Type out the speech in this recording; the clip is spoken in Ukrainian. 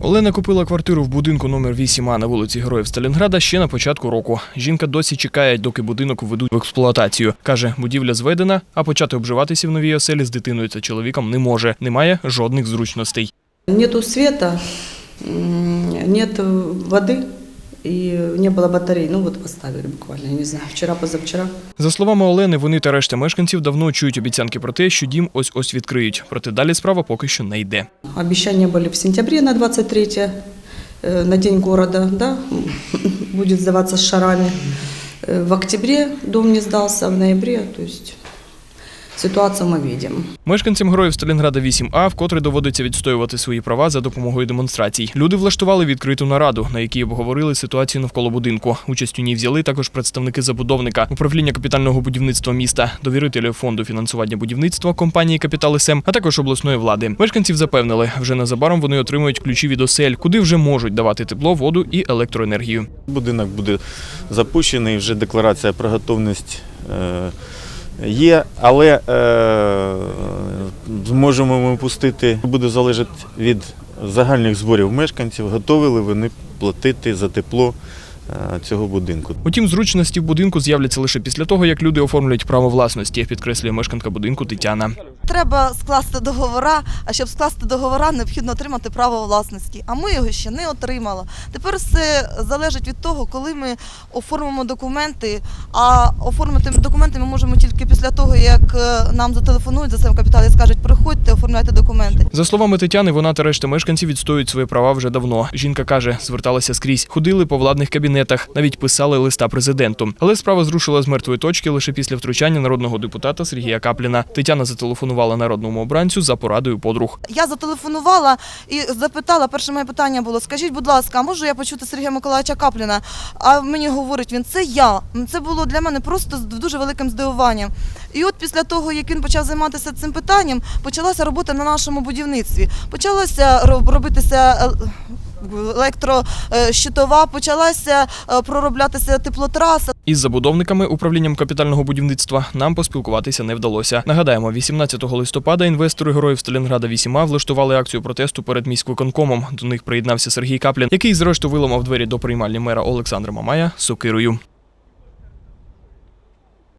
Олена купила квартиру в будинку номер 8А на вулиці Героїв Сталінграда ще на початку року. Жінка досі чекає, доки будинок введуть в експлуатацію. Каже, будівля зведена, а почати обживатися в новій оселі з дитиною та чоловіком не може. Немає жодних зручностей. Нету світу, нет воды и не было батарей. Ну вот поставили буквально, я не знаю, вчера-позавчера. За словами Олени, вони та решта мешканців давно чують обіцянки про те, що дім ось ось відкриють. Проте далі справа поки що не йде. Обещания были в сентябре на 23 э, на День города, да, будет сдаваться с шарами. Э, В октябре дом не сдался, в ноябре, то есть ситуацию мы видим. Мешканцям героїв Сталінграда 8А вкотре доводиться відстоювати свої права за допомогою демонстрацій. Люди влаштували відкриту нараду, на якій обговорили ситуацію навколо будинку. Участь у ній взяли також представники забудовника, управління капітального будівництва міста, довірителів фонду фінансування будівництва компанії Капітал СМ, а також обласної влади. Мешканців запевнили, вже незабаром вони отримують ключі від осель, куди вже можуть давати тепло, воду і електроенергію. Будинок буде запущений, вже декларація про готовність е, є, але е, зможемо ми пустити, буде залежати від загальних зборів мешканців, готові ли вони платити за тепло цього будинку. Утім, зручності в будинку з'являться лише після того, як люди оформлюють право власності, підкреслює мешканка будинку Тетяна. Треба скласти договора, а щоб скласти договора, необхідно отримати право власності. А ми його ще не отримали. Тепер все залежить від того, коли ми оформимо документи. А оформити документи ми можемо тільки після того, як е, нам зателефонують за сам капітал і скажуть, приходьте, оформляйте документи. За словами Тетяни, вона та решта мешканців відстоюють свої права вже давно. Жінка каже, зверталася скрізь, ходили по владних кабінетах, навіть писали листа президенту. Але справа зрушила з мертвої точки лише після втручання народного депутата Сергія Капліна. Тетяна зателефонувала народному обранцю за порадою подруг. Я зателефонувала і запитала, перше моє питання було: скажіть, будь ласка, можу я почути Сергія Миколаївича Капліна? А мені говорить він, це я. Це було для мене просто дуже великим здивуванням. І от після того, як він почав займатися цим питанням, почалася робота на нашому будівництві. Почалася робитися. Електрощитова почалася е, пророблятися теплотраса. Із забудовниками управлінням капітального будівництва нам поспілкуватися не вдалося. Нагадаємо, 18 листопада інвестори героїв Сталінграда 8А влаштували акцію протесту перед міськвиконкомом. До них приєднався Сергій Каплін, який зрештою виламав двері до приймальні мера Олександра Мамая сокирою.